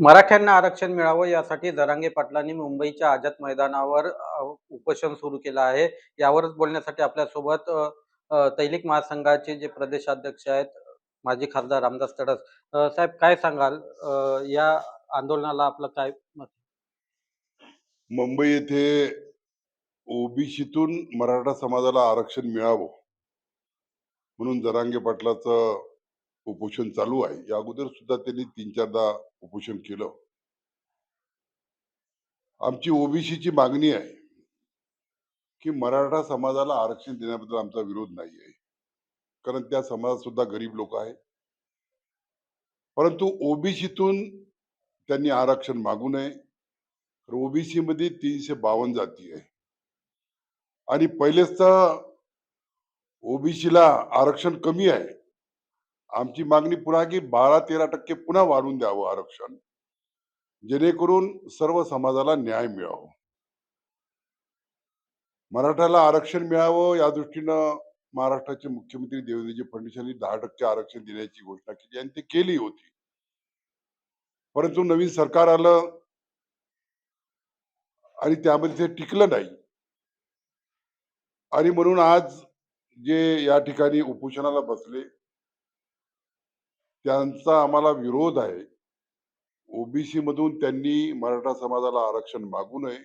मराठ्यांना आरक्षण मिळावं यासाठी जरांगे पाटलांनी मुंबईच्या आझाद मैदानावर उपोषण सुरू केलं आहे. यावरच बोलण्यासाठी आपल्यासोबत तैलिक महासंघाचे जे प्रदेशाध्यक्ष आहेत माजी खासदार रामदास तडस. साहेब काय सांगाल? या आंदोलनाला आपलं काय मत मुंबई येथे ओबीसीतून मराठा समाजाला आरक्षण मिळावं म्हणून जरांगे पाटलाचं उपोषण चालू आहे. या अगोदर सुद्धा त्यांनी तीन चारदा उपोषण केलं. आमची ओबीसीची मागणी आहे की मराठा समाजाला आरक्षण देण्याबद्दल आमचा विरोध नाही आहे. कारण त्या समाजात सुद्धा गरीब लोक आहेत. परंतु ओबीसीतून त्यांनी आरक्षण मागू नये. ओबीसी मध्ये तीनशे बावन्न जाती आहे. आणि पहिलेच तर ओबीसीला आरक्षण कमी आहे. आमची मागणी पुन्हा की बारा तेरा टक्के पुन्हा वाढून द्यावं आरक्षण जेणेकरून सर्व समाजाला न्याय मिळावं. मराठाला आरक्षण मिळावं या दृष्टीनं महाराष्ट्राचे मुख्यमंत्री देवेंद्रजी फडणवीस यांनी दहा टक्के आरक्षण देण्याची घोषणा केली आणि ते केली होती. परंतु नवीन सरकार आलं आणि त्यामध्ये ते टिकलं नाही. आणि म्हणून आज जे या ठिकाणी उपोषणाला बसले त्यांचा आम्हाला विरोध आहे. ओबीसी मधून त्यांनी मराठा समाजाला आरक्षण मागू नये.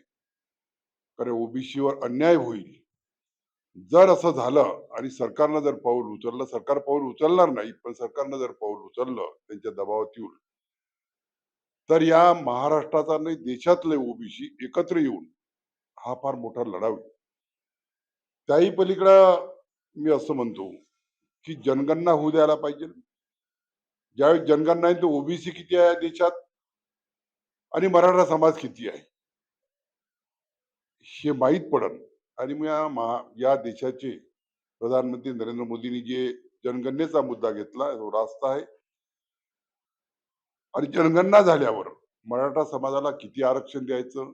कारण ओबीसीवर अन्याय होईल. जर असं झालं आणि सरकारनं जर पाऊल उचललं सरकार पाऊल उचलणार नाही पण सरकारनं जर पाऊल उचललं त्यांच्या दबावात येऊन. तर या महाराष्ट्राचा नाही देशातले ओबीसी एकत्र येऊन हा फार मोठा लढा होईल त्याही पलीकडं मी असं म्हणतो की जनगणना होऊ द्यायला पाहिजे. ज्यावेळी जनगणना आहे तो ओबीसी किती आहे देशात? आणि मराठा समाज किती आहे? हे माहीत पडन. आणि मग या महा या देशाचे प्रधानमंत्री नरेंद्र मोदींनी जे जनगणनेचा मुद्दा घेतला तो रास्ता आहे. आणि जनगणना झाल्यावर मराठा समाजाला किती आरक्षण द्यायचं?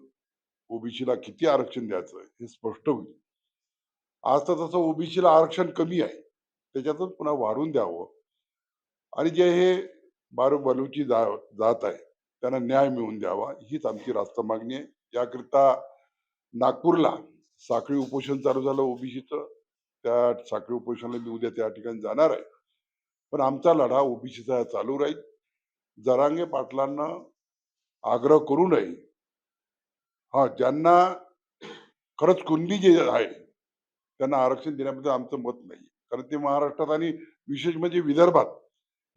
ओबीसीला किती आरक्षण द्यायचं? हे स्पष्ट होईल. आज तर तसं ओबीसीला आरक्षण कमी आहे. त्याच्यातच पुन्हा वाढून द्यावं. आणि जे हे बारू बलूची जा जात आहे त्यांना न्याय मिळवून द्यावा हीच आमची रास्त मागणी आहे. याकरिता नागपूरला साखळी उपोषण चालू झालं ओबीसीचं. त्या साखळी उपोषणाला मी उद्या त्या ठिकाणी जाणार आहे. पण आमचा लढा ओबीसीचा चालू राहील. जरांगे पाटलांना आग्रह करू नये. हा ज्यांना खरंच कुंडी जे आहे त्यांना आरक्षण देण्याबद्दल आमचं मत नाही कारण ते महाराष्ट्रात आणि विशेष म्हणजे विदर्भात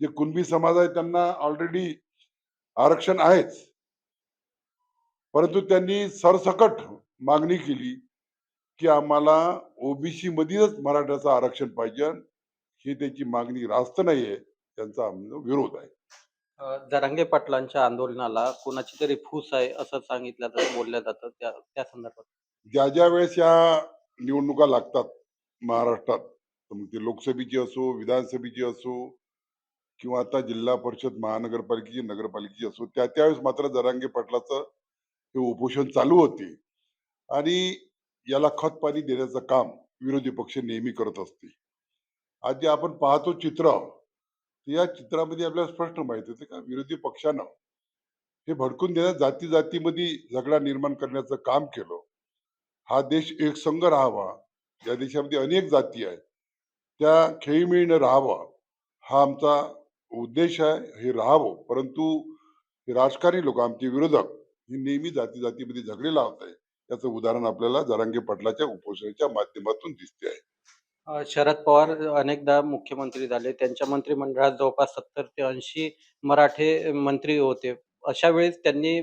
जे कुणबी समाज आहे त्यांना ऑलरेडी आरक्षण आहेच. परंतु त्यांनी सरसकट मागणी केली की आम्हाला ओबीसी मधीलच मराठ्याचं आरक्षण पाहिजे. ही त्याची मागणी रास्त नाहीये त्यांचा विरोध आहे. अ, जरांगे पाटलांच्या आंदोलनाला कोणाची तरी फूस आहे असं सांगितलं जातं बोललं जातं त्या त्या संदर्भात. ज्या ज्या वेळेस या निवडणुका लागतात महाराष्ट्रात ते लोकसभेची असो विधानसभेची असो किंवा आता जिल्हा परिषद महानगरपालिकेची नगरपालिकेची असो त्या त्यावेळेस मात्र जरांगे पाटलाचं हे उपोषण चालू होते. आणि याला खत पाणी देण्याचं काम विरोधी पक्ष नेहमी करत असते. आज जे आपण पाहतो चित्र या चित्रामध्ये आपल्याला स्पष्ट माहिती होते का विरोधी पक्षानं हे भडकून देण्यात जाती जातीमध्ये झगडा निर्माण करण्याचं काम केलं. हा देश एकसंघ राहावा या देशामध्ये अनेक जाती आहेत. त्या खेळीमेळीनं राहावा हा आमचा उद्देश आहे हे राहावं. परंतु हे राजकारणी लोक आमचे विरोधक हे नेहमी जाती जातीमध्ये झगडे लावत आहे याचं उदाहरण आपल्याला जरांगे पाटलाच्या उपोषणाच्या माध्यमातून दिसते आहे. शरद पवार अनेकदा मुख्यमंत्री झाले. त्यांच्या मंत्रिमंडळात जवळपास सत्तर ते ऐंशी मराठे मंत्री होते. अशा वेळेस त्यांनी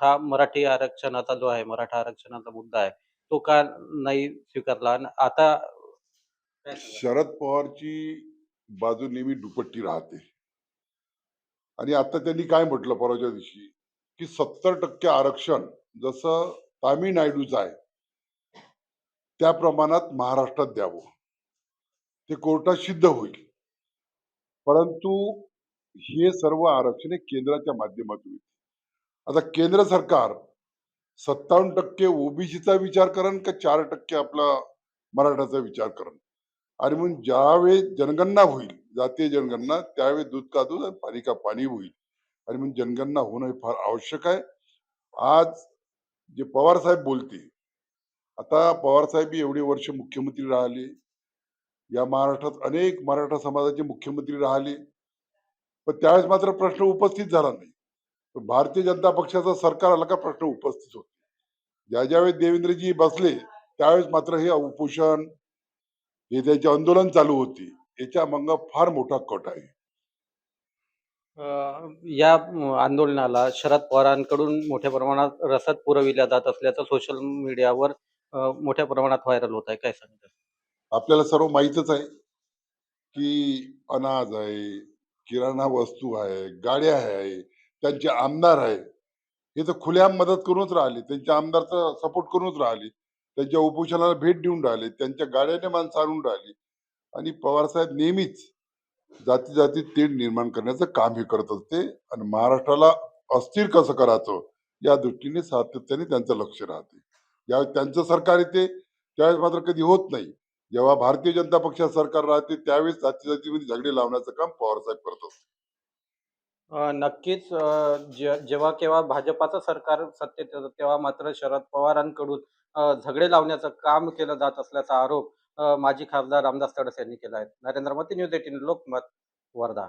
हा मराठी आरक्षणाचा जो आहे मराठा आरक्षणाचा मुद्दा आहे तो का नाही स्वीकारला? आता? शरद पवारची बाजू नेहमी दुपट्टी राहते. आणि आता त्यांनी काय म्हटलं परवाच्या दिवशी? की सत्तर टक्के आरक्षण जसं तामिळनाडूचं आहे त्या प्रमाणात महाराष्ट्रात द्यावं. ते कोर्टात सिद्ध होईल. परंतु हे सर्व आरक्षण हे केंद्राच्या माध्यमातून येते. आता केंद्र सरकार सत्तावन्न टक्के ओबीसीचा विचार करण का चार टक्के आपला मराठाचा विचार करण? आणि म्हणून ज्यावेळी जनगणना होईल जातीय जनगणना त्यावेळी दूध का दूध आणि पाणी का पाणी होईल. आणि म्हणून जनगणना होणं हे फार आवश्यक आहे. आज जे पवार साहेब बोलते आता पवार साहेब एवढे वर्ष मुख्यमंत्री राहिले. या महाराष्ट्रात अनेक मराठा समाजाचे मुख्यमंत्री राहिले. पण त्यावेळेस मात्र प्रश्न उपस्थित झाला नाही. पण भारतीय जनता पक्षाचं सरकार आला का प्रश्न उपस्थित होते. ज्या ज्यावेळेस देवेंद्रजी बसले त्यावेळेस मात्र हे उपोषण हे त्याचे आंदोलन चालू होती याच्या मग फार मोठा कट आहे. या आंदोलनाला शरद पवारांकडून मोठ्या प्रमाणात रसद पुरविल्या जात असल्याचं सोशल मीडियावर मोठ्या प्रमाणात व्हायरल होत आहे. काय सांगतात आपल्याला सर्व माहीतच आहे की अनाज आहे किराणा वस्तू आहे गाड्या आहे त्यांचे आमदार आहे हे तर खुलेआम मदत करूनच राहिले त्यांच्या आमदारचा सपोर्ट करूनच राहिले. त्यांच्या उपोषणाला भेट देऊन राहिले त्यांच्या गाड्याने माणसं आणून राहिली. आणि पवारसाहेब नेहमीच जाती जाती तेढ निर्माण करण्याचं काम हे करत असते आणि महाराष्ट्राला अस्थिर कसं करायचं? या दृष्टीने सातत्याने त्यांचं लक्ष राहते. ज्यावेळेस त्यांचं सरकार येते त्यावेळेस मात्र कधी होत नाही. जेव्हा भारतीय जनता पक्षात सरकार राहते त्यावेळेस जाती जातीमध्ये झगडे लावण्याचं काम पवारसाहेब करत असते नक्कीच जेव्हा केव्हा भाजपाचं सरकार सत्तेत येतं तेव्हा मात्र शरद पवारांकडून झगडे लावण्याचं काम केलं जात असल्याचा आरोप माजी खासदार रामदास तडस यांनी केला आहे. Narendra Modi news eighteen Lokmat Wardha.